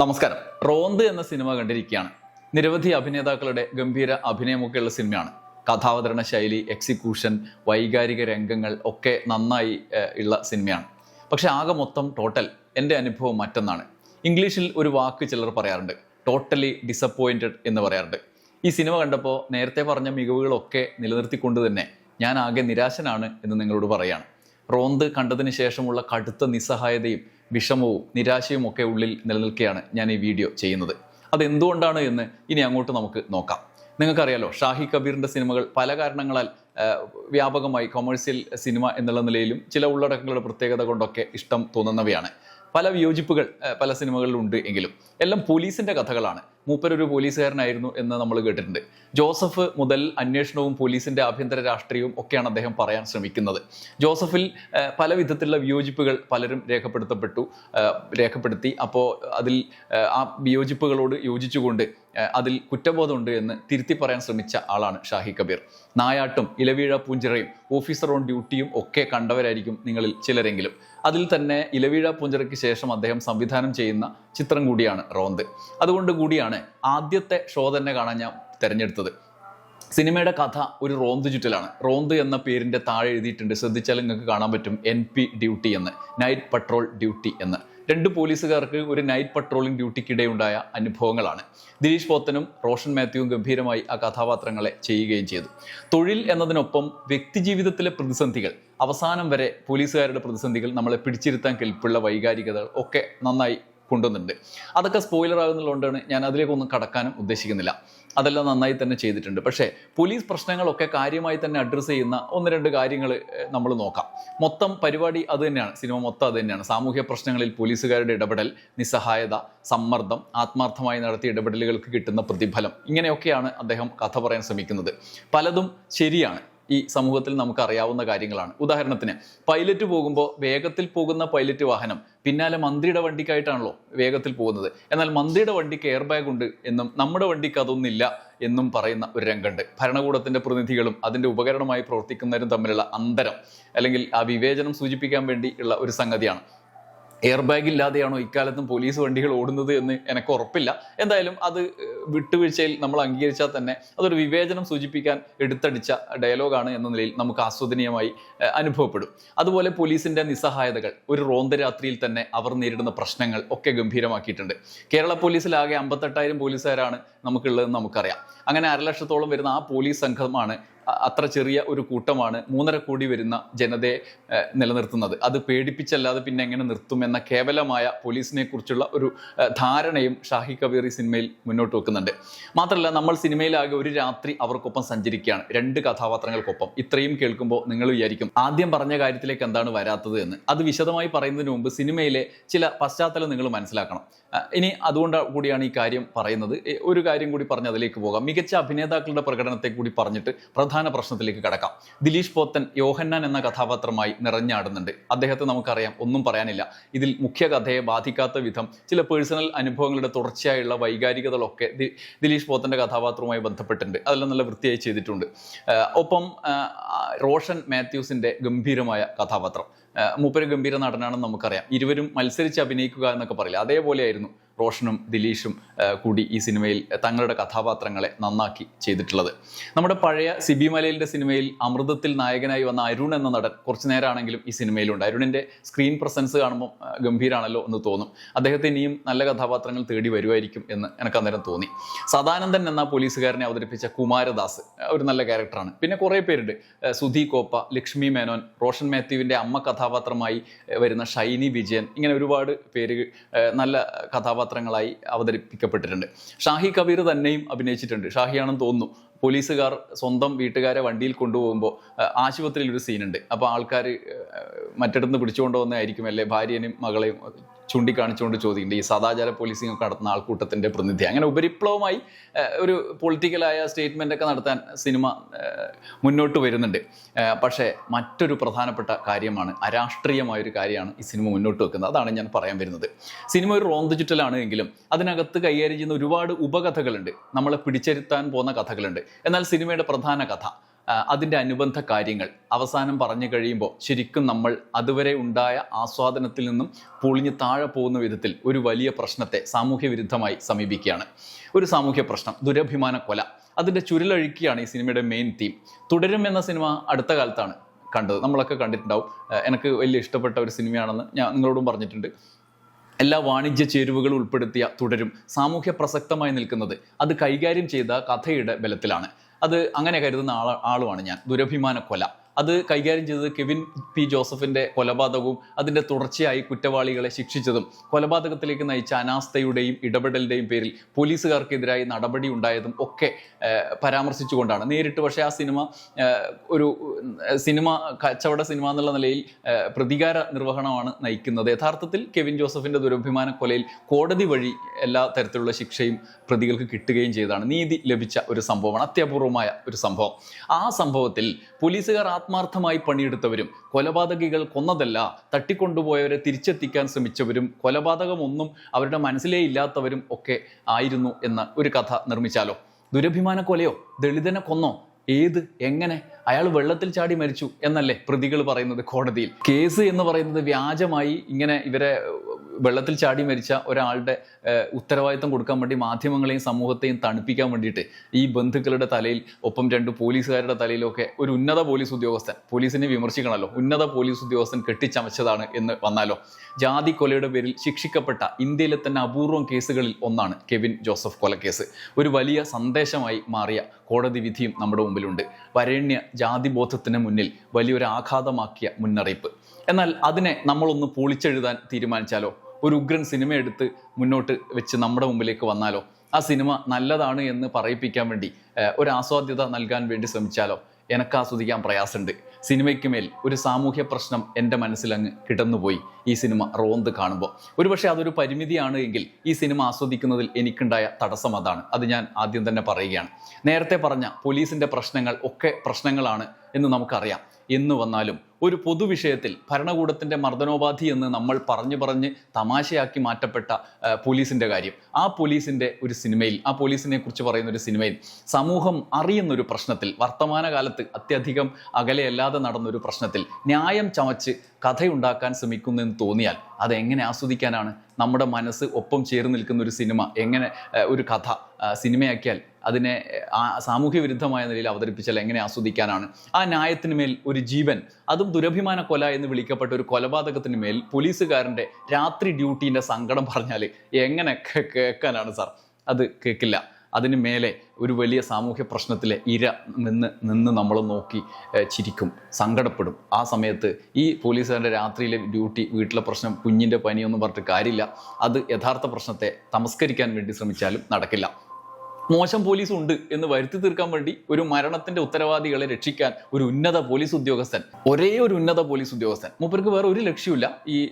നമസ്കാരം. റോന്ത് എന്ന സിനിമ കണ്ടിരിക്കുകയാണ്. നിരവധി അഭിനേതാക്കളുടെ ഗംഭീര അഭിനയമൊക്കെയുള്ള സിനിമയാണ്. കഥാവതരണ ശൈലി എക്സിക്യൂഷൻ വൈകാരിക രംഗങ്ങൾ ഒക്കെ നന്നായി ഉള്ള സിനിമയാണ്. പക്ഷെ ആകെ മൊത്തം ടോട്ടൽ എന്റെ അനുഭവം മറ്റൊന്നാണ്. ഇംഗ്ലീഷിൽ ഒരു വാക്ക് ചിലർ പറയാറുണ്ട്. ടോട്ടലി ഡിസപ്പോയിന്റഡ് എന്ന് പറയാറുണ്ട്. ഈ സിനിമ കണ്ടപ്പോൾ നേരത്തെ പറഞ്ഞ മികവുകളൊക്കെ നിലനിർത്തിക്കൊണ്ട് തന്നെ ഞാൻ ആകെ നിരാശനാണ് എന്ന് നിങ്ങളോട് പറയാണ്. റോന്ത് കണ്ടതിന് ശേഷമുള്ള കടുത്ത നിസ്സഹായതയും വിഷമവും നിരാശയും ഒക്കെ ഉള്ളിൽ നിലനിൽക്കുകയാണ് ഞാൻ ഈ വീഡിയോ ചെയ്യുന്നത്. അതെന്തുകൊണ്ടാണ് എന്ന് ഇനി അങ്ങോട്ട് നമുക്ക് നോക്കാം. നിങ്ങൾക്കറിയാലോ ഷാഹി കബീറിന്റെ സിനിമകൾ പല കാരണങ്ങളാൽ വ്യാപകമായി കൊമേഴ്സ്യൽ സിനിമ എന്നുള്ള നിലയിലും ചില ഉള്ളടക്കങ്ങളുടെ പ്രത്യേകത കൊണ്ടൊക്കെ ഇഷ്ടം തോന്നുന്നവയാണ്. പല വിയോജിപ്പുകൾ പല സിനിമകളിലുണ്ട് എങ്കിലും എല്ലാം പോലീസിന്റെ കഥകളാണ്. മൂപ്പരൊരു പോലീസുകാരനായിരുന്നു എന്ന് നമ്മൾ കേട്ടിട്ടുണ്ട്. ജോസഫ് മുതൽ അന്വേഷണവും പോലീസിന്റെ ആഭ്യന്തര രാഷ്ട്രീയവും ഒക്കെയാണ് അദ്ദേഹം പറയാൻ ശ്രമിക്കുന്നത്. ജോസഫിൽ പല വിധത്തിലുള്ള വിയോജിപ്പുകൾ പലരും രേഖപ്പെടുത്തപ്പെട്ടു രേഖപ്പെടുത്തി. അപ്പോൾ അതിൽ ആ വിയോജിപ്പുകളോട് യോജിച്ചുകൊണ്ട് അതിൽ കുറ്റബോധമുണ്ട് എന്ന് തിരുത്തി പറയാൻ ശ്രമിച്ച ആളാണ് ഷാഹി കബീർ. നായാട്ടും ഇലവീഴ പൂഞ്ചിറയും ഓഫീസർ ഓൺ ഡ്യൂട്ടിയും ഒക്കെ കണ്ടവരായിരിക്കും നിങ്ങളിൽ ചിലരെങ്കിലും. അതിൽ തന്നെ ഇലവീഴ പൂഞ്ചിറയ്ക്ക് ശേഷം അദ്ദേഹം സംവിധാനം ചെയ്യുന്ന ചിത്രം കൂടിയാണ് റോന്ത്. അതുകൊണ്ട് കൂടിയാണ് ആദ്യത്തെ ഷോ തന്നെ കാണാൻ ഞാൻ തിരഞ്ഞെടുത്തത്. സിനിമയുടെ കഥ ഒരു റോന്ത് ചുറ്റലാണ്. റോന്ത് എന്ന പേരിന്റെ താഴെ എഴുതിയിട്ടുണ്ട്. ശ്രദ്ധിച്ചാൽ നിങ്ങൾക്ക് കാണാൻ പറ്റും. എൻ പി ഡ്യൂട്ടി എന്ന്. നൈറ്റ് പട്രോൾ ഡ്യൂട്ടി എന്ന്. രണ്ട് പോലീസുകാർക്ക് ഒരു നൈറ്റ് പട്രോളിംഗ് ഡ്യൂട്ടിക്കിടെയുണ്ടായ അനുഭവങ്ങളാണ്. ദിലീഷ് പോത്തനും റോഷൻ മാത്യുവും ഗംഭീരമായി ആ കഥാപാത്രങ്ങളെ ചെയ്യുകയും ചെയ്തു. തൊഴിൽ എന്നതിനൊപ്പം വ്യക്തിജീവിതത്തിലെ പ്രതിസന്ധികൾ അവസാനം വരെ പോലീസുകാരുടെ പ്രതിസന്ധികൾ നമ്മളെ പിടിച്ചിരുത്താൻ കെൽപ്പുള്ള വൈകാരികതകൾ ഒക്കെ നന്നായി കൊണ്ടുവന്നിട്ടുണ്ട്. അതൊക്കെ സ്പോയിലർ ആകുന്നതുകൊണ്ടാണ് ഞാൻ അതിലേക്കൊന്നും കടക്കാനും ഉദ്ദേശിക്കുന്നില്ല. അതെല്ലാം നന്നായി തന്നെ ചെയ്തിട്ടുണ്ട്. പക്ഷേ പോലീസ് പ്രശ്നങ്ങളൊക്കെ കാര്യമായി തന്നെ അഡ്രസ്സ് ചെയ്യുന്ന ഒന്ന് രണ്ട് കാര്യങ്ങൾ നമ്മൾ നോക്കാം. മൊത്തം പരിപാടി അത് തന്നെയാണ്. സിനിമ മൊത്തം അത് തന്നെയാണ്. സാമൂഹ്യ പ്രശ്നങ്ങളിൽ പോലീസുകാരുടെ ഇടപെടൽ നിസ്സഹായത സമ്മർദ്ദം ആത്മാർത്ഥമായി നടത്തിയ ഇടപെടലുകൾക്ക് കിട്ടുന്ന പ്രതിഫലം ഇങ്ങനെയൊക്കെയാണ് അദ്ദേഹം കഥ പറയാൻ ശ്രമിക്കുന്നത്. പലതും ശരിയാണ്. ഈ സമൂഹത്തിൽ നമുക്ക് അറിയാവുന്ന കാര്യങ്ങളാണ്. ഉദാഹരണത്തിന് പൈലറ്റ് പോകുമ്പോൾ വേഗത്തിൽ പോകുന്ന പൈലറ്റ് വാഹനം പിന്നാലെ മന്ത്രിയുടെ വണ്ടിക്കായിട്ടാണല്ലോ വേഗത്തിൽ പോകുന്നത്. എന്നാൽ മന്ത്രിയുടെ വണ്ടിക്ക് എയർ ബാഗ് ഉണ്ട് എന്നും നമ്മുടെ വണ്ടിക്ക് അതൊന്നില്ല എന്നും പറയുന്ന ഒരു രംഗമുണ്ട്. ഭരണകൂടത്തിന്റെ പ്രതിനിധികളും അതിന്റെ ഉപകരണമായി പ്രവർത്തിക്കുന്നവരും തമ്മിലുള്ള അന്തരം അല്ലെങ്കിൽ ആ വിവേചനം സൂചിപ്പിക്കാൻ വേണ്ടി ഉള്ള ഒരു സംഗതിയാണ്. എയർ ബാഗ് ഇല്ലാതെയാണോ ഇക്കാലത്തും പോലീസ് വണ്ടികൾ ഓടുന്നത് എന്ന് എനിക്ക് ഉറപ്പില്ല. എന്തായാലും അത് വിട്ടുവീഴ്ചയിൽ നമ്മൾ അംഗീകരിച്ചാൽ തന്നെ അതൊരു വിവേചനം സൂചിപ്പിക്കാൻ എടുത്തടിച്ച ഡയലോഗാണ് എന്ന നിലയിൽ നമുക്ക് ആസ്വദനീയമായി അനുഭവപ്പെടും. അതുപോലെ പോലീസിന്റെ നിസ്സഹായതകൾ ഒരു റോന്ത രാത്രിയിൽ തന്നെ അവർ നേരിടുന്ന പ്രശ്നങ്ങൾ ഒക്കെ ഗംഭീരമാക്കിയിട്ടുണ്ട്. കേരള പോലീസിലാകെ അമ്പത്തെട്ടായിരം പോലീസുകാരാണ് നമുക്കുള്ളതെന്ന് നമുക്കറിയാം. അങ്ങനെ അരലക്ഷത്തോളം വരുന്ന ആ പോലീസ് സംഘമാണ് അത്ര ചെറിയ ഒരു കൂട്ടമാണ് മൂന്നര കോടി വരുന്ന ജനതയെ നിലനിർത്തുന്നത്. അത് പേടിപ്പിച്ചല്ലാതെ പിന്നെ എങ്ങനെ നിർത്തും എന്ന കേവലമായ പോലീസിനെ കുറിച്ചുള്ള ഒരു ധാരണയും ഷാഹി കബീർ ഈ സിനിമയിൽ മുന്നോട്ട് വെക്കുന്നുണ്ട്. മാത്രമല്ല നമ്മൾ സിനിമയിലാകെ ഒരു രാത്രി അവർക്കൊപ്പം സഞ്ചരിക്കുകയാണ്. രണ്ട് കഥാപാത്രങ്ങൾക്കൊപ്പം. ഇത്രയും കേൾക്കുമ്പോൾ നിങ്ങൾ വിചാരിക്കും ആദ്യം പറഞ്ഞ കാര്യത്തിലേക്ക് എന്താണ് വരാത്തത് എന്ന്. അത് വിശദമായി പറയുന്നതിന് മുമ്പ് സിനിമയിലെ ചില പശ്ചാത്തലം നിങ്ങൾ മനസ്സിലാക്കണം. ഇനി അതുകൊണ്ട് കൂടിയാണ് ഈ കാര്യം പറയുന്നത്. ഒരു കാര്യം കൂടി പറഞ്ഞ് അതിലേക്ക് പോകാം. മികച്ച അഭിനേതാക്കളുടെ പ്രകടനത്തെ കൂടി പറഞ്ഞിട്ട് പ്രധാന പ്രശ്നത്തിലേക്ക് കടക്കാം. ദിലീഷ് പോത്തൻ യോഹന്നാൻ എന്ന കഥാപാത്രമായി നിറഞ്ഞാടുന്നുണ്ട്. അദ്ദേഹത്തെ നമുക്കറിയാം ഒന്നും പറയാനില്ല. ഇതിൽ മുഖ്യ കഥയെ ബാധിക്കാത്ത വിധം ചില പേഴ്സണൽ അനുഭവങ്ങളുടെ തുടർച്ചയായുള്ള വൈകാരികതകളൊക്കെ ദിലീഷ് പോത്തന്റെ കഥാപാത്രവുമായി ബന്ധപ്പെട്ടിട്ടുണ്ട്. അതെല്ലാം നല്ല വൃത്തിയായി ചെയ്തിട്ടുണ്ട്. ഒപ്പം റോഷൻ മാത്യൂസിന്റെ ഗംഭീരമായ കഥാപാത്രം. മൂപ്പര് ഗംഭീര നടനാണെന്ന് നമുക്കറിയാം. ഇരുവരും മത്സരിച്ച് അഭിനയിക്കുക എന്നൊക്കെ പറയില്ല? അതേപോലെയായിരുന്നു. റോഷനും ദിലീഷും കൂടി ഈ സിനിമയിൽ തങ്ങളുടെ കഥാപാത്രങ്ങളെ നന്നാക്കി ചെയ്തിട്ടുള്ളത്. നമ്മുടെ പഴയ സിബി മലയിലിന്റെ സിനിമയിൽ അമൃതത്തിൽ നായകനായി വന്ന അരുൺ എന്ന നടൻ കുറച്ചു നേരമാണെങ്കിലും ഈ സിനിമയിലുണ്ട്. അരുണിന്റെ സ്ക്രീൻ പ്രസൻസ് കാണുമ്പോൾ ഗംഭീരാണല്ലോ എന്ന് തോന്നും. അദ്ദേഹത്തെ ഇനിയും നല്ല കഥാപാത്രങ്ങൾ തേടി വരുമായിരിക്കും എന്ന് എനിക്ക് അന്നേരം തോന്നി. സദാനന്ദൻ എന്ന പോലീസുകാരനെ അവതരിപ്പിച്ച കുമാരദാസ് ഒരു നല്ല ക്യാരക്ടറാണ്. പിന്നെ കുറേ പേരുണ്ട്. സുധി കോപ്പ ലക്ഷ്മി മേനോൻ റോഷൻ മാത്യുവിന്റെ അമ്മ കഥാപാത്രമായി വരുന്ന ഷൈനി വിജയൻ ഇങ്ങനെ ഒരുപാട് പേര് നല്ല നല്ല കഥാപാത്രങ്ങളായി അവതരിപ്പിക്കപ്പെട്ടിട്ടുണ്ട്. ഷാഹി കബീർ തന്നെയും അഭിനയിച്ചിട്ടുണ്ട്. ഷാഹിയാണെന്ന് തോന്നുന്നു. പോലീസുകാർ സ്വന്തം വീട്ടുകാരെ വണ്ടിയിൽ കൊണ്ടുപോകുമ്പോൾ ആശുപത്രിയിൽ ഒരു സീനുണ്ട് അപ്പോൾ ആൾക്കാർ മറ്റിടത്ത് പിടിച്ചുകൊണ്ട് വന്നതായിരിക്കും. അല്ലേ ഭാര്യനും മകളെയും ചൂണ്ടിക്കാണിച്ചുകൊണ്ട് ചോദിക്കുന്നുണ്ട്. ഈ സദാചാര പോലീസിംഗ് ഒക്കെ നടത്തുന്ന ആൾക്കൂട്ടത്തിന്റെ പ്രതിനിധി. അങ്ങനെ ഉപരിപ്ലവമായി ഒരു പൊളിറ്റിക്കലായ സ്റ്റേറ്റ്മെന്റ് ഒക്കെ നടത്താൻ സിനിമ മുന്നോട്ട് വരുന്നുണ്ട്. പക്ഷേ മറ്റൊരു പ്രധാനപ്പെട്ട കാര്യമാണ് അരാഷ്ട്രീയമായ ഒരു കാര്യമാണ് ഈ സിനിമ മുന്നോട്ട് വെക്കുന്നത്. അതാണ് ഞാൻ പറയാൻ വരുന്നത്. സിനിമ ഒരു റോന്ത് ചുറ്റലാണ് എങ്കിലും അതിനകത്ത് കൈകാര്യം ചെയ്യുന്ന ഒരുപാട് ഉപകഥകളുണ്ട്. നമ്മളെ പിടിച്ചെരുത്താൻ പോകുന്ന കഥകളുണ്ട്. എന്നാൽ സിനിമയുടെ പ്രധാന കഥ അതിന്റെ അനുബന്ധ കാര്യങ്ങൾ. അവസാനം പറഞ്ഞു കഴിയുമ്പോൾ ശരിക്കും നമ്മൾ അതുവരെ ഉണ്ടായ ആസ്വാദനത്തിൽ നിന്നും പൊളിഞ്ഞ് താഴെ പോകുന്ന വിധത്തിൽ ഒരു വലിയ പ്രശ്നത്തെ സാമൂഹ്യ വിരുദ്ധമായി സമീപിക്കുകയാണ്. ഒരു സാമൂഹ്യ പ്രശ്നം ദുരഭിമാന കൊല. അതിന്റെ ചുരുളഴുക്കിയാണ് ഈ സിനിമയുടെ മെയിൻ തീം തുടരും എന്ന സിനിമ അടുത്ത കാലത്താണ് കണ്ടത്. നമ്മളൊക്കെ കണ്ടിട്ടുണ്ടാവും. എനിക്ക് വലിയ ഇഷ്ടപ്പെട്ട ഒരു സിനിമയാണെന്ന് ഞാൻ നിങ്ങളോടും പറഞ്ഞിട്ടുണ്ട്. എല്ലാ വാണിജ്യ ചേരുവകളും ഉൾപ്പെടുത്തിയ തുടരും സാമൂഹ്യ പ്രസക്തമായി നിൽക്കുന്നത് അത് കൈകാര്യം ചെയ്ത കഥയുടെ ബലത്തിലാണ്. അത് അങ്ങനെ കരുതുന്ന ആൾ ആളുമാണ് ഞാൻ. ദുരഭിമാന കൊല. അത് കൈകാര്യം ചെയ്തത് കെവിൻ പി ജോസഫിന്റെ കൊലപാതകവും അതിന്റെ തുടർച്ചയായി കുറ്റവാളികളെ ശിക്ഷിച്ചതും കൊലപാതകത്തിലേക്ക് നയിച്ച അനാസ്ഥയുടെയും ഇടപെടലിന്റെയും പേരിൽ പോലീസുകാർക്കെതിരായി നടപടി ഉണ്ടായതും ഒക്കെ പരാമർശിച്ചുകൊണ്ടാണ്. നേരിട്ട് പക്ഷേ ആ സിനിമ ഒരു സിനിമ കച്ചവട സിനിമ എന്നുള്ള നിലയിൽ പ്രതികാര നിർവഹണമാണ് നയിക്കുന്നത്. യഥാർത്ഥത്തിൽ കെവിൻ ജോസഫിന്റെ ദുരഭിമാന കൊലയിൽ കോടതി വഴി എല്ലാ തരത്തിലുള്ള ശിക്ഷയും പ്രതികൾക്ക് കിട്ടുകയും ചെയ്തതാണ്. നീതി ലഭിച്ച ഒരു സംഭവമാണ് അത്യപൂർവമായ ഒരു സംഭവം. ആ സംഭവത്തിൽ പോലീസുകാർ ആത്മാർത്ഥമായി പണിയെടുത്തവരും കൊലപാതകികൾ കൊന്നതല്ല തട്ടിക്കൊണ്ടുപോയവരെ തിരിച്ചെത്തിക്കാൻ ശ്രമിച്ചവരും കൊലപാതകമൊന്നും അവരുടെ മനസ്സിലേ ഇല്ലാത്തവരും ഒക്കെ ആയിരുന്നു എന്ന ഒരു കഥ നിർമ്മിച്ചാലോ? ദുരഭിമാന കൊലയോ? ദളിതനെ കൊന്നോ? ഏത്? എങ്ങനെ? അയാൾ വെള്ളത്തിൽ ചാടി മരിച്ചു എന്നല്ലേ പ്രതികൾ പറയുന്നത് കോടതിയിൽ. കേസ് എന്ന് പറയുന്നത് വ്യാജമായി ഇങ്ങനെ ഇവരെ വെള്ളത്തിൽ ചാടി മരിച്ച ഒരാളുടെ ഉത്തരവാദിത്തം കൊടുക്കാൻ വേണ്ടി മാധ്യമങ്ങളെയും സമൂഹത്തെയും തണുപ്പിക്കാൻ വേണ്ടിയിട്ട് ഈ ബന്ധുക്കളുടെ തലയിൽ ഒപ്പം രണ്ട് പോലീസുകാരുടെ തലയിലൊക്കെ ഒരു ഉന്നത പോലീസ് ഉദ്യോഗസ്ഥൻ പോലീസിനെ വിമർശിക്കണമല്ലോ ഉന്നത പോലീസ് ഉദ്യോഗസ്ഥൻ കെട്ടിച്ചമച്ചതാണ് എന്ന് വന്നാലോ? ജാതി കൊലയുടെ പേരിൽ ശിക്ഷിക്കപ്പെട്ട ഇന്ത്യയിലെ തന്നെ അപൂർവം കേസുകളിൽ ഒന്നാണ് കെവിൻ ജോസഫ് കൊലക്കേസ്. ഒരു വലിയ സന്ദേശമായി മാറിയ കോടതി വിധിയും നമ്മുടെ മുമ്പിലുണ്ട്. വരേണ്യ ജാതിബോധത്തിന് മുന്നിൽ വലിയൊരു ആഘാതമാക്കിയ മുന്നറിയിപ്പ്. എന്നാൽ അതിനെ നമ്മളൊന്ന് പൊളിച്ചെഴുതാൻ തീരുമാനിച്ചാലോ? ഒരു ഉഗ്രൻ സിനിമ എടുത്ത് മുന്നോട്ട് വെച്ച് നമ്മുടെ മുമ്പിലേക്ക് വന്നാലോ? ആ സിനിമ നല്ലതാണ് എന്ന് പറയിപ്പിക്കാൻ വേണ്ടി ഒരു ആസ്വാദ്യത നൽകാൻ വേണ്ടി ശ്രമിച്ചാലോ? എനക്ക് ആസ്വദിക്കാൻ പ്രയാസമുണ്ട്. സിനിമയ്ക്ക് മേൽ ഒരു സാമൂഹ്യ പ്രശ്നം എന്റെ മനസ്സിലങ്ങ് കിടന്നുപോയി ഈ സിനിമ റോന്ത് കാണുമ്പോൾ. ഒരുപക്ഷെ അതൊരു പരിമിതിയാണ് എങ്കിൽ ഈ സിനിമ ആസ്വദിക്കുന്നതിൽ എനിക്കുണ്ടായ തടസ്സം അതാണ്. അത് ഞാൻ ആദ്യം തന്നെ പറയുകയാണ്. നേരത്തെ പറഞ്ഞ പോലീസിന്റെ പ്രശ്നങ്ങൾ ഒക്കെ പ്രശ്നങ്ങളാണ് എന്ന് നമുക്കറിയാം. എന്ന് വന്നാലും ഒരു പൊതുവിഷയത്തിൽ ഭരണകൂടത്തിന്റെ മർദ്ദനോപാധി എന്ന് നമ്മൾ പറഞ്ഞു പറഞ്ഞ് തമാശയാക്കി മാറ്റപ്പെട്ട പോലീസിന്റെ കാര്യം. ആ പോലീസിന്റെ ഒരു സിനിമയിൽ ആ പോലീസിനെ കുറിച്ച് പറയുന്ന ഒരു സിനിമയിൽ സമൂഹം അറിയുന്ന ഒരു പ്രശ്നത്തിൽ വർത്തമാനകാലത്ത് അത്യധികം അകലെയല്ലാതെ നടന്നൊരു പ്രശ്നത്തിൽ ന്യായം ചമച്ച് കഥയുണ്ടാക്കാൻ ശ്രമിക്കുന്നെന്ന് തോന്നിയാൽ അതെങ്ങനെ ആസ്വദിക്കാനാണ്? നമ്മുടെ മനസ്സ് ഒപ്പം ചേർന്ന് നിൽക്കുന്ന ഒരു സിനിമ എങ്ങനെ ഒരു കഥ സിനിമയാക്കിയാൽ അതിനെ സാമൂഹ്യ വിരുദ്ധമായ നിലയിൽ അവതരിപ്പിച്ചാൽ എങ്ങനെ ആസ്വദിക്കാനാണ്? ആ ന്യായത്തിന് മേൽ ഒരു ജീവൻ അതും ദുരഭിമാന കൊല എന്ന് വിളിക്കപ്പെട്ട ഒരു കൊലപാതകത്തിന് മേൽ പോലീസുകാരന്റെ രാത്രി ഡ്യൂട്ടീന്റെ സങ്കടം പറഞ്ഞാൽ എങ്ങനെ കേൾക്കാനാണ് സാർ? അത് കേൾക്കില്ല. അതിന് മേലെ ഒരു വലിയ സാമൂഹ്യ പ്രശ്നത്തിലെ ഇര നിന്ന് നിന്ന് നമ്മൾ നോക്കി ചിരിക്കും സങ്കടപ്പെടും. ആ സമയത്ത് ഈ പോലീസുകാരുടെ രാത്രിയിലെ ഡ്യൂട്ടി വീട്ടിലെ പ്രശ്നം കുഞ്ഞിന്റെ പനിയൊന്നും പറഞ്ഞിട്ട് കാര്യമില്ല. അത് യഥാർത്ഥ പ്രശ്നത്തെ തമസ്കരിക്കാൻ വേണ്ടി ശ്രമിച്ചാലും നടക്കില്ല. മോശം പോലീസ് ഉണ്ട് എന്ന് വരുത്തി തീർക്കാൻ വേണ്ടി ഒരു മരണത്തിന്റെ ഉത്തരവാദികളെ രക്ഷിക്കാൻ ഒരു ഉന്നത പോലീസ് ഉദ്യോഗസ്ഥൻ ഒരേ ഒരു ഉന്നത പോലീസ് ഉദ്യോഗസ്ഥൻ. മൂപ്പർക്ക് വേറെ ഒരു ലക്ഷ്യമില്ല ഈ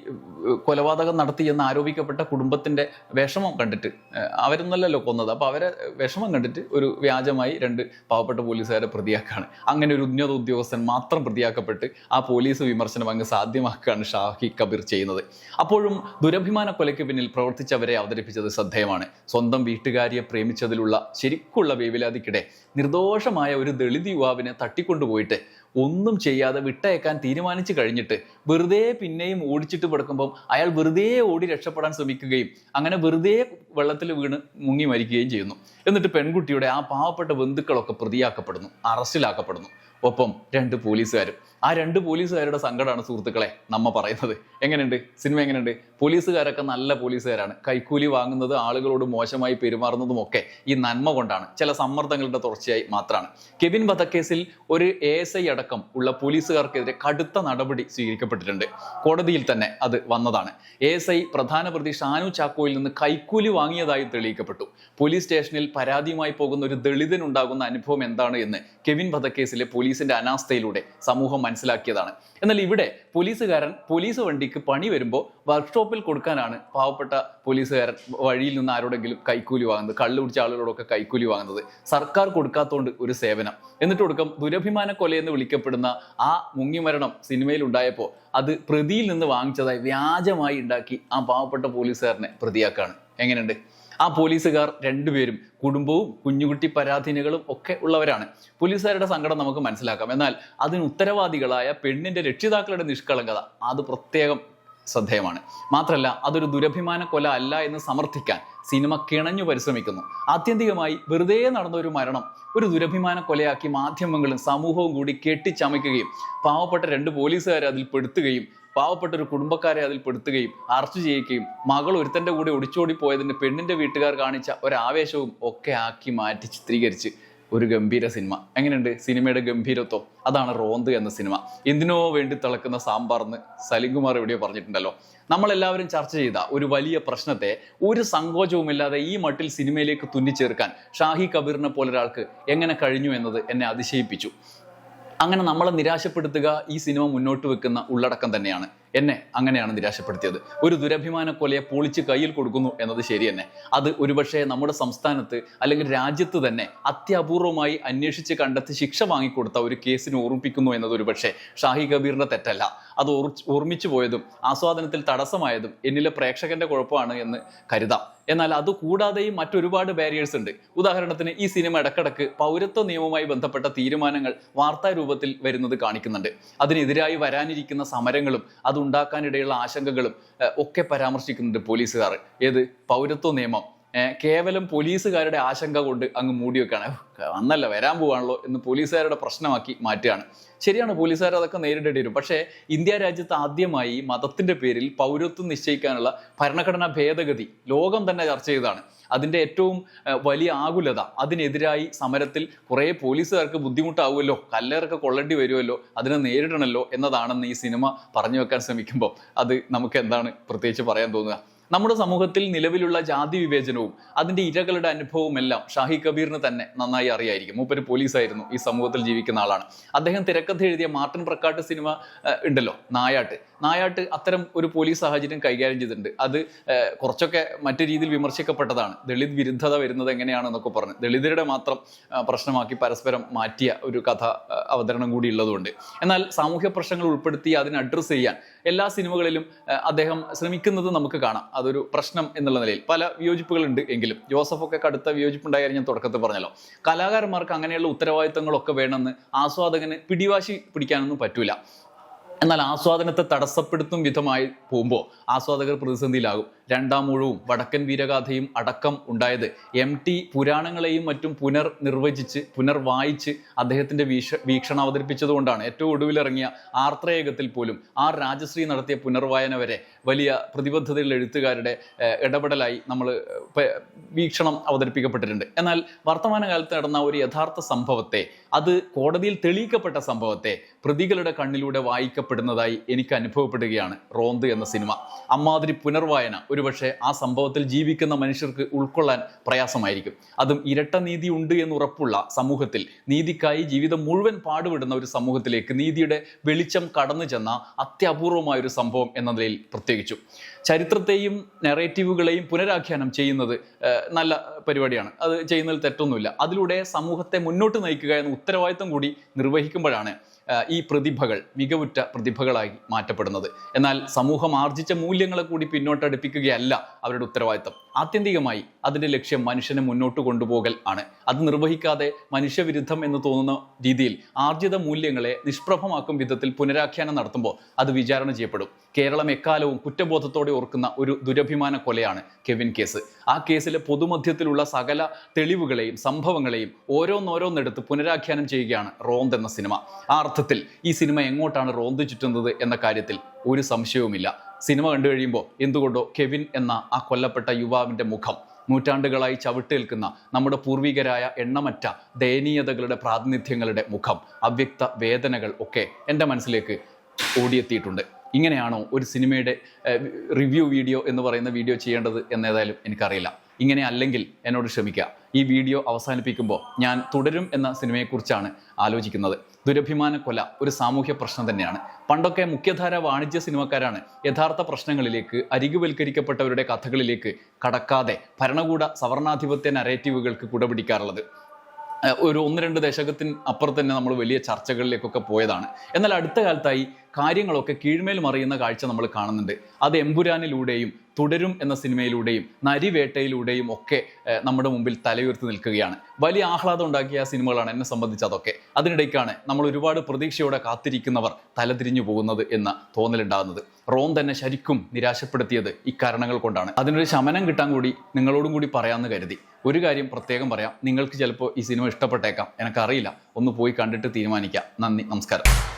കൊലപാതകം നടത്തി എന്ന് ആരോപിക്കപ്പെട്ട കുടുംബത്തിന്റെ വിഷമം കണ്ടിട്ട് അവരൊന്നല്ലല്ലോ കൊന്നത്. അപ്പൊ അവരെ വിഷമം കണ്ടിട്ട് ഒരു വ്യാജമായി രണ്ട് പാവപ്പെട്ട പോലീസുകാരെ പ്രതിയാക്കാണ്. അങ്ങനെ ഒരു ഉന്നത ഉദ്യോഗസ്ഥൻ മാത്രം പ്രതിയാക്കപ്പെട്ട് ആ പോലീസ് വിമർശനം അങ്ങ് സാധ്യമാക്കുകയാണ് ഷാഹി കബീർ ചെയ്യുന്നത്. അപ്പോഴും ദുരഭിമാന കൊലയ്ക്ക് പിന്നിൽ പ്രവർത്തിച്ചവരെ അവതരിപ്പിച്ചത് ശ്രദ്ധേയമാണ്. സ്വന്തം വീട്ടുകാരിയെ പ്രേമിച്ചതിലുള്ള ശരിക്കുള്ള വേവിലാതിക്കിടെ നിർദോഷമായ ഒരു ദളിത് യുവാവിനെ തട്ടിക്കൊണ്ടുപോയിട്ട് ഒന്നും ചെയ്യാതെ വിട്ടയക്കാൻ തീരുമാനിച്ചു കഴിഞ്ഞിട്ട് വെറുതെ പിന്നെയും ഓടിച്ചിട്ട് കിടക്കുമ്പം അയാൾ വെറുതെ ഓടി രക്ഷപ്പെടാൻ ശ്രമിക്കുകയും അങ്ങനെ വെറുതെ വെള്ളത്തിൽ വീണ് മുങ്ങി മരിക്കുകയും ചെയ്യുന്നു. എന്നിട്ട് പെൺകുട്ടിയുടെ ആ പാവപ്പെട്ട ബന്ധുക്കളൊക്കെ പ്രതിയാക്കപ്പെടുന്നു അറസ്റ്റിലാക്കപ്പെടുന്നു. ഒപ്പം രണ്ട് പോലീസുകാരും. ആ രണ്ട് പോലീസുകാരുടെ സങ്കടമാണ് സുഹൃത്തുക്കളെ നമ്മ പറയുന്നത്. എങ്ങനെയുണ്ട്? സിനിമ എങ്ങനെയുണ്ട്? പോലീസുകാരൊക്കെ നല്ല പോലീസുകാരാണ്. കൈക്കൂലി വാങ്ങുന്നത് ആളുകളോട് മോശമായി പെരുമാറുന്നതും ഒക്കെ ഈ നന്മ കൊണ്ടാണ്. ചില സമ്മർദ്ദങ്ങളുടെ തുടർച്ചയായി മാത്രമാണ് കെവിൻ വധക്കേസിൽ ഒരു എ എസ് ഐ അടക്കം ഉള്ള പോലീസുകാർക്കെതിരെ കടുത്ത നടപടി സ്വീകരിക്കപ്പെട്ടിട്ടുണ്ട്. കോടതിയിൽ തന്നെ അത് വന്നതാണ്. എ എസ് ഐ പ്രധാന പ്രതി ഷാനു ചാക്കോയിൽ നിന്ന് കൈക്കൂലി വാങ്ങിയതായി തെളിയിക്കപ്പെട്ടു. പോലീസ് സ്റ്റേഷനിൽ പരാതിയുമായി പോകുന്ന ഒരു ദളിതനുണ്ടാകുന്ന അനുഭവം എന്താണ് എന്ന് കെവിൻ വധക്കേസിലെ പോലീസിന്റെ അനാസ്ഥയിലൂടെ സമൂഹം മനസ്സിലാക്കിയതാണ്. എന്നാൽ ഇവിടെ പോലീസുകാരൻ പോലീസ് വണ്ടിക്ക് പണി വരുമ്പോൾ വർക്ക്ഷോപ്പിൽ കൊടുക്കാനാണ് പാവപ്പെട്ട പോലീസുകാരൻ വഴിയിൽ നിന്ന് ആരോടെങ്കിലും കൈക്കൂലി വാങ്ങുന്നത് കള്ളു പിടിച്ച ആളുകളോടൊക്കെ കൈക്കൂലി വാങ്ങുന്നത്. സർക്കാർ കൊടുക്കാത്തതുകൊണ്ട് ഒരു സേവനം. എന്നിട്ട് കൊടുക്കും ദുരഭിമാന കൊലയെന്ന് വിളിക്കപ്പെടുന്ന ആ മുങ്ങിമരണം സിനിമയിൽ ഉണ്ടായപ്പോൾ അത് പ്രതിയിൽ നിന്ന് വാങ്ങിച്ചതായി വ്യാജമായി ഉണ്ടാക്കി ആ പാവപ്പെട്ട പോലീസുകാരനെ പ്രതിയാക്കാണ്. എങ്ങനെയുണ്ട്? ആ പോലീസുകാർ രണ്ടുപേരും കുടുംബവും കുഞ്ഞുകുട്ടി പരാധീനകളും ഒക്കെ ഉള്ളവരാണ്. പോലീസുകാരുടെ സങ്കടം നമുക്ക് മനസ്സിലാക്കാം. എന്നാൽ അതിന് ഉത്തരവാദികളായ പെണ്ണിന്റെ രക്ഷിതാക്കളുടെ നിഷ്കളങ്കത. അത് പ്രത്യേകം ശ്രദ്ധേയമാണ്. മാത്രമല്ല അതൊരു ദുരഭിമാന കൊല അല്ല എന്ന് സമർത്ഥിക്കാൻ സിനിമ കിണഞ്ഞു പരിശ്രമിക്കുന്നു. ആത്യന്തികമായി വെറുതെ നടന്ന ഒരു മരണം ഒരു ദുരഭിമാന കൊലയാക്കി മാധ്യമങ്ങളും സമൂഹവും കൂടി കെട്ടിച്ചമയ്ക്കുകയും പാവപ്പെട്ട രണ്ട് പോലീസുകാരെ അതിൽ പെടുത്തുകയും പാവപ്പെട്ട ഒരു കുടുംബക്കാരെ അതിൽ പെടുത്തുകയും അറസ്റ്റ് ചെയ്യിക്കുകയും മകൾ ഒരുത്തന്റെ കൂടെ ഒടിച്ചോടി പോയതിന് പെണ്ണിന്റെ വീട്ടുകാർ കാണിച്ച ഒരു ആവേശവും ഒക്കെ ആക്കി മാറ്റി ചിത്രീകരിച്ച്. ഒരു ഗംഭീര സിനിമ. എങ്ങനെയുണ്ട്? സിനിമയുടെ ഗംഭീരത്വം? അതാണ് റോന്ത് എന്ന സിനിമ. എന്തിനോ വേണ്ടി തിളക്കുന്ന സാമ്പാർന്ന് സലിംകുമാർ എവിടെയോ പറഞ്ഞിട്ടുണ്ടല്ലോ. നമ്മളെല്ലാവരും ചർച്ച ചെയ്ത ഒരു വലിയ പ്രശ്നത്തെ ഒരു സങ്കോചവുമില്ലാതെ ഈ മട്ടിൽ സിനിമയിലേക്ക് തുന്നിച്ചേർക്കാൻ ഷാഹി കബീറിനെ പോലൊരാൾക്ക് എങ്ങനെ കഴിഞ്ഞു എന്നത് എന്നെ അതിശയിപ്പിച്ചു. അങ്ങനെ നമ്മളെ നിരാശപ്പെടുത്തുക ഈ സിനിമ മുന്നോട്ട് വെക്കുന്ന ഉള്ളടക്കം തന്നെയാണ്. എന്നെ അങ്ങനെയാണ് നിരാശപ്പെടുത്തിയത്. ഒരു ദുരഭിമാന കൊലയെ പൊളിച്ച് കയ്യിൽ കൊടുക്കുന്നു എന്നത് ശരി തന്നെ. അത് ഒരുപക്ഷെ നമ്മുടെ സംസ്ഥാനത്ത് അല്ലെങ്കിൽ രാജ്യത്ത് തന്നെ അത്യപൂർവമായി അന്വേഷിച്ച് കണ്ടെത്തി ശിക്ഷ വാങ്ങിക്കൊടുത്ത ഒരു കേസിനെ ഓർമ്മിപ്പിക്കുന്നു എന്നത് ഒരുപക്ഷെ ഷാഹി കബീറിന്റെ തെറ്റല്ല. അത് ഓർ ഓർമ്മിച്ചു പോയതും ആസ്വാദനത്തിൽ തടസ്സമായതും എന്നിലെ പ്രേക്ഷകന്റെ കുഴപ്പമാണ് എന്ന് കരുതാം. എന്നാൽ അത് കൂടാതെയും മറ്റൊരുപാട് ബാരിയേഴ്സ് ഉണ്ട്. ഉദാഹരണത്തിന് ഈ സിനിമ ഇടക്കിടക്ക് പൗരത്വ നിയമവുമായി ബന്ധപ്പെട്ട തീരുമാനങ്ങൾ വാർത്താ രൂപത്തിൽ വരുന്നത് കാണിക്കുന്നുണ്ട്. അതിനെതിരായി വരാനിരിക്കുന്ന സമരങ്ങളും അത് ഉണ്ടാക്കാനിടയുള്ള ആശങ്കകളും ഒക്കെ പരാമർശിക്കുന്നുണ്ട് പോലീസുകാർ. ഏത്? പൗരത്വ നിയമം. കേവലം പോലീസുകാരുടെ ആശങ്ക കൊണ്ട് അങ്ങ് മൂടി വെക്കാണ് അന്നല്ല വരാൻ പോവാണല്ലോ എന്ന് പോലീസുകാരുടെ പ്രശ്നമാക്കി മാറ്റുകയാണ്. ശരിയാണ് പോലീസുകാർ അതൊക്കെ നേരിടേണ്ടി വരും. പക്ഷേ ഇന്ത്യ രാജ്യത്ത് ആദ്യമായി മതത്തിന്റെ പേരിൽ പൗരത്വം നിശ്ചയിക്കാനുള്ള ഭരണഘടനാ ഭേദഗതി ലോകം തന്നെ ചർച്ച ചെയ്തതാണ്. അതിന്റെ ഏറ്റവും വലിയ ആകുലത അതിനെതിരായി സമരത്തിൽ കുറേ പോലീസുകാർക്ക് ബുദ്ധിമുട്ടാവുമല്ലോ കല്ലേറൊക്കെ കൊള്ളേണ്ടി വരുമല്ലോ അതിനെ നേരിടണമല്ലോ എന്നതാണെന്ന് ഈ സിനിമ പറഞ്ഞു വെക്കാൻ ശ്രമിക്കുമ്പോൾ അത് നമുക്ക് എന്താണ് പ്രത്യേകിച്ച് പറയാൻ തോന്നുക? നമ്മുടെ സമൂഹത്തിൽ നിലവിലുള്ള ജാതി വിവേചനവും അതിന്റെ ഇരകളുടെ അനുഭവവും എല്ലാം ഷാഹി കബീറിന് തന്നെ നന്നായി അറിയായിരിക്കും. മൂപ്പര് പോലീസായിരുന്നു ഈ സമൂഹത്തിൽ ജീവിക്കുന്ന ആളാണ്. അദ്ദേഹം തിരക്കഥ എഴുതിയ മാർട്ടിൻ പ്രക്കാട്ട് സിനിമ ഉണ്ടല്ലോ നായാട്ട്. നായാട്ട് അത്തരം ഒരു പോലീസ് സാഹചര്യം കൈകാര്യം ചെയ്തിട്ടുണ്ട്. അത് കുറച്ചൊക്കെ മറ്റു രീതിയിൽ വിമർശിക്കപ്പെട്ടതാണ്. ദളിത് വിരുദ്ധത വരുന്നത് എങ്ങനെയാണെന്നൊക്കെ പറഞ്ഞ്. ദളിതരുടെ മാത്രം പ്രശ്നമാക്കി പരസ്പരം മാറ്റിയ ഒരു കഥ അവതരണം കൂടി ഉള്ളതുകൊണ്ട്. എന്നാൽ സാമൂഹ്യ പ്രശ്നങ്ങൾ ഉൾപ്പെടുത്തി അതിനെ അഡ്രസ്സ് ചെയ്യാൻ എല്ലാ സിനിമകളിലും അദ്ദേഹം ശ്രമിക്കുന്നത് നമുക്ക് കാണാം. അതൊരു പ്രശ്നം എന്നുള്ള നിലയിൽ. പല വിയോജിപ്പുകളുണ്ട് എങ്കിലും ജോസഫൊക്കെ കടുത്ത വിയോജിപ്പുണ്ടായിരുന്നു ഞാൻ തുടക്കത്തിൽ പറഞ്ഞല്ലോ. കലാകാരന്മാർക്ക് അങ്ങനെയുള്ള ഉത്തരവാദിത്തങ്ങളൊക്കെ വേണമെന്ന് ആസ്വാദകന് പിടിവാശി പിടിക്കാനൊന്നും പറ്റൂല. എന്നാൽ ആസ്വാദനത്തെ തടസ്സപ്പെടുത്തും വിധമായി പോകുമ്പോൾ ആസ്വാദകർ പ്രതിസന്ധിയിലാകും. രണ്ടാം മുഴുവും വടക്കൻ വീരഗാഥയും അടക്കം ഉണ്ടായത് എം ടി പുരാണങ്ങളെയും മറ്റും പുനർ നിർവചിച്ച് പുനർ വായിച്ച് അദ്ദേഹത്തിന്റെ വീക്ഷ വീക്ഷണം അവതരിപ്പിച്ചതുകൊണ്ടാണ് ഏറ്റവും ഒടുവിലിറങ്ങിയ ആർത്രേയകത്തിൽ പോലും ആർ രാജശ്രീ നടത്തിയ പുനർവായന വരെ വലിയ പ്രതിബദ്ധതയുള്ള എഴുത്തുകാരുടെ ഇടപെടലായി നമ്മൾ വീക്ഷണം അവതരിപ്പിക്കപ്പെട്ടിട്ടുണ്ട്. എന്നാൽ വർത്തമാനകാലത്ത് നടന്ന ഒരു യഥാർത്ഥ സംഭവത്തെ അത് കോടതിയിൽ തെളിയിക്കപ്പെട്ട സംഭവത്തെ പ്രതികളുടെ കണ്ണിലൂടെ വായിക്കപ്പെടുന്നതായി എനിക്ക് അനുഭവപ്പെടുകയാണ് റോന്ത് എന്ന സിനിമ. അമ്മാതിരി പുനർവായന ഒരുപക്ഷെ ആ സംഭവത്തിൽ ജീവിക്കുന്ന മനുഷ്യർക്ക് ഉൾക്കൊള്ളാൻ പ്രയാസമായിരിക്കും. അതും ഇരട്ട നീതി ഉണ്ട് എന്ന് ഉറപ്പുള്ള സമൂഹത്തിൽ നീതിക്കായി ജീവിതം മുഴുവൻ പാടുപെടുന്ന ഒരു സമൂഹത്തിലേക്ക് നീതിയുടെ വെളിച്ചം കടന്നു ചെന്ന അത്യപൂർവമായ ഒരു സംഭവം എന്ന നിലയിൽ പ്രത്യേകിച്ചു. ചരിത്രത്തെയും നെറേറ്റീവുകളെയും പുനരാഖ്യാനം ചെയ്യുന്നത് നല്ല പരിപാടിയാണ്. അത് ചെയ്യുന്നതിൽ തെറ്റൊന്നുമില്ല. അതിലൂടെ സമൂഹത്തെ മുന്നോട്ട് നയിക്കുക എന്ന ഉത്തരവാദിത്തം കൂടി നിർവഹിക്കുമ്പോഴാണ് ഈ പ്രതിഭകൾ മികവുറ്റ പ്രതിഭകളായി മാറ്റപ്പെടുന്നത്. എന്നാൽ സമൂഹം ആർജിച്ച മൂല്യങ്ങളെ കൂടി പിന്നോട്ടടുപ്പിക്കുകയല്ല അവരുടെ ഉത്തരവാദിത്തം. ആത്യന്തികമായി അതിന്റെ ലക്ഷ്യം മനുഷ്യനെ മുന്നോട്ട് കൊണ്ടുപോകൽ ആണ്. അത് നിർവഹിക്കാതെ മനുഷ്യവിരുദ്ധം എന്ന് തോന്നുന്ന രീതിയിൽ ആർജിത മൂല്യങ്ങളെ നിഷ്പ്രഭമാക്കും വിധത്തിൽ പുനരാഖ്യാനം നടത്തുമ്പോൾ അത് വിചാരണ ചെയ്യപ്പെടും. കേരളം എക്കാലവും കുറ്റബോധത്തോടെ ഓർക്കുന്ന ഒരു ദുരഭിമാന കൊലയാണ് കെവിൻ കേസ്. ആ കേസിലെ പൊതുമധ്യത്തിലുള്ള സകല തെളിവുകളെയും സംഭവങ്ങളെയും ഓരോന്നോരോന്നെടുത്ത് പുനരാഖ്യാനം ചെയ്യുകയാണ് റോന്ത് എന്ന സിനിമ. ആ അർത്ഥത്തിൽ ഈ സിനിമ എങ്ങോട്ടാണ് റോന്ത് ചുറ്റുന്നത് എന്ന കാര്യത്തിൽ ഒരു സംശയവുമില്ല. സിനിമ കണ്ടു കഴിയുമ്പോൾ എന്തുകൊണ്ടോ കെവിൻ എന്ന ആ കൊല്ലപ്പെട്ട യുവാവിന്റെ മുഖം നൂറ്റാണ്ടുകളായി ചവിട്ടേൽക്കുന്ന നമ്മുടെ പൂർവികരായ എണ്ണമറ്റ ദയനീയതകളുടെ പ്രാതിനിധ്യങ്ങളുടെ മുഖം അവ്യക്ത വേദനകൾ ഒക്കെ എന്റെ മനസ്സിലേക്ക് ഓടിയെത്തിയിട്ടുണ്ട്. ഇങ്ങനെയാണോ ഒരു സിനിമയുടെ റിവ്യൂ വീഡിയോ എന്ന് പറയുന്ന വീഡിയോ ചെയ്യേണ്ടത് എന്നേതായാലും എനിക്കറിയില്ല. ഇങ്ങനെ അല്ലെങ്കിൽ എന്നോട് ക്ഷമിക്കുക. ഈ വീഡിയോ അവസാനിപ്പിക്കുമ്പോൾ ഞാൻ തുടരും എന്ന സിനിമയെക്കുറിച്ചാണ് ആലോചിക്കുന്നത്. ദുരഭിമാന കൊല ഒരു സാമൂഹ്യ പ്രശ്നം തന്നെയാണ്. പണ്ടൊക്കെ മുഖ്യധാര വാണിജ്യ സിനിമക്കാരാണ് യഥാർത്ഥ പ്രശ്നങ്ങളിലേക്ക് അരികുവൽക്കരിക്കപ്പെട്ടവരുടെ കഥകളിലേക്ക് കടക്കാതെ ഭരണകൂട സവർണാധിപത്യ നരേറ്റീവുകൾക്ക് കുടപിടിക്കാറുള്ളത്. ഒരു ഒന്ന് രണ്ട് ദശകത്തിന് അപ്പുറത്ത് തന്നെ നമ്മൾ വലിയ ചർച്ചകളിലേക്കൊക്കെ പോയതാണ്. എന്നാൽ അടുത്ത കാലത്തായി കാര്യങ്ങളൊക്കെ കീഴ്മേൽ മറിയുന്ന കാഴ്ച നമ്മൾ കാണുന്നുണ്ട്. അത് എമ്പുരാനിലൂടെയും തുടരും എന്ന സിനിമയിലൂടെയും നരിവേട്ടയിലൂടെയും ഒക്കെ നമ്മുടെ മുമ്പിൽ തലയുയർത്തി നിൽക്കുകയാണ്. വലിയ ആഹ്ലാദം ഉണ്ടാക്കിയ സിനിമകളാണ് എന്നെ സംബന്ധിച്ച് അതൊക്കെ. അതിനിടയ്ക്കാണ് നമ്മൾ ഒരുപാട് പ്രതീക്ഷയോടെ കാത്തിരിക്കുന്നവർ തലതിരിഞ്ഞു പോകുന്നത് എന്ന തോന്നലുണ്ടാകുന്നത്. റോം തന്നെ ശരിക്കും നിരാശപ്പെടുത്തിയത് ഇക്കാരണങ്ങൾ കൊണ്ടാണ്. അതിനൊരു ശമനം കിട്ടാൻ കൂടി നിങ്ങളോടും കൂടി പറയാമെന്ന് കരുതി. ഒരു കാര്യം പ്രത്യേകം പറയാം. നിങ്ങൾക്ക് ചിലപ്പോൾ ഈ സിനിമ ഇഷ്ടപ്പെട്ടേക്കാം. എനിക്കറിയില്ല. ഒന്ന് പോയി കണ്ടിട്ട് തീരുമാനിക്കാം. നന്ദി. നമസ്കാരം.